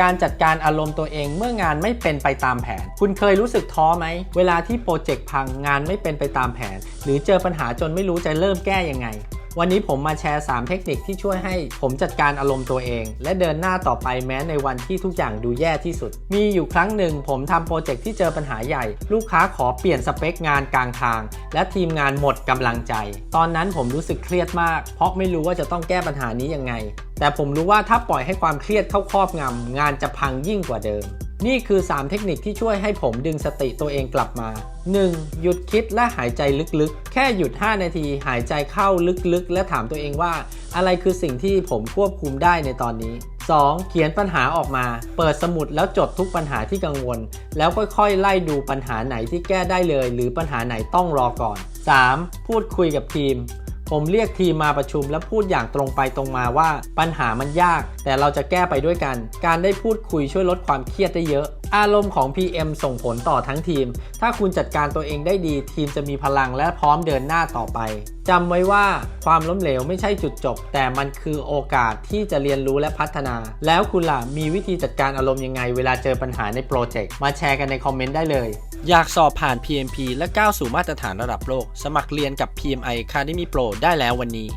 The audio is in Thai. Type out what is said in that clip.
การจัดการอารมณ์ตัวเองเมื่องานไม่เป็นไปตามแผน คุณเคยรู้สึกท้อไหม เวลาที่โปรเจกต์พังงานไม่เป็นไปตามแผน หรือเจอปัญหาจนไม่รู้จะเริ่มแก้ยังไง วันนี้ผมมาแชร์ 3 เทคนิคที่ช่วยให้ผมจัดการอารมณ์ตัวเอง และเดินหน้าต่อไปแม้ในวันที่ทุกอย่างดูแย่ที่สุด มีอยู่ครั้งหนึ่งผมทำโปรเจกต์ที่เจอปัญหาใหญ่ ลูกค้าขอเปลี่ยนสเปคงานกลางทาง และทีมงานหมดกำลังใจ ตอนนั้นผมรู้สึกเครียดมาก เพราะไม่รู้ว่าจะต้องแก้ปัญหานี้ยังไง แต่ผมรู้ว่าถ้าปล่อยให้ความเครียดเข้าครอบงำงานจะพังยิ่งกว่าเดิม นี่คือ 3 เทคนิคที่ช่วยให้ผมดึงสติตัวเองกลับมา 1. หยุดคิดและหายใจลึกๆ แค่หยุด 5 นาที หายใจเข้าลึกๆ และถามตัวเองว่า อะไรคือสิ่งที่ผมควบคุมได้ในตอนนี้ 2. เขียนปัญหาออกมา เปิดสมุดแล้วจดทุกปัญหาที่กังวล แล้วค่อยๆ ไล่ดูปัญหาไหนที่แก้ได้เลย หรือปัญหาไหนต้องรอก่อน 3. พูดคุยกับทีม ผมเรียกทีมมาประชุมและพูดอย่างตรงไปตรงมาว่า ปัญหามันยาก แต่เราจะแก้ไปด้วยกัน การได้พูดคุยช่วยลดความเครียดได้เยอะ อารมณ์ของ PM ส่งผลต่อทั้งทีม ถ้าคุณจัดการตัวเองได้ดี ทีมจะมีพลังและพร้อมเดินหน้าต่อไปจำไว้ว่าความล้มเหลวไม่ใช่จุดจบ แต่มันคือโอกาสที่จะเรียนรู้และพัฒนา แล้วคุณล่ะมีวิธีจัดการอารมณ์ยังไง เวลาเจอปัญหาในโปรเจกต์มาแชร์กันในคอมเมนต์ได้เลย อยากสอบผ่าน PMP และก้าวสู่มาตรฐานระดับโลก สมัครเรียนกับ PMI Academy Pro ได้แล้ววันนี้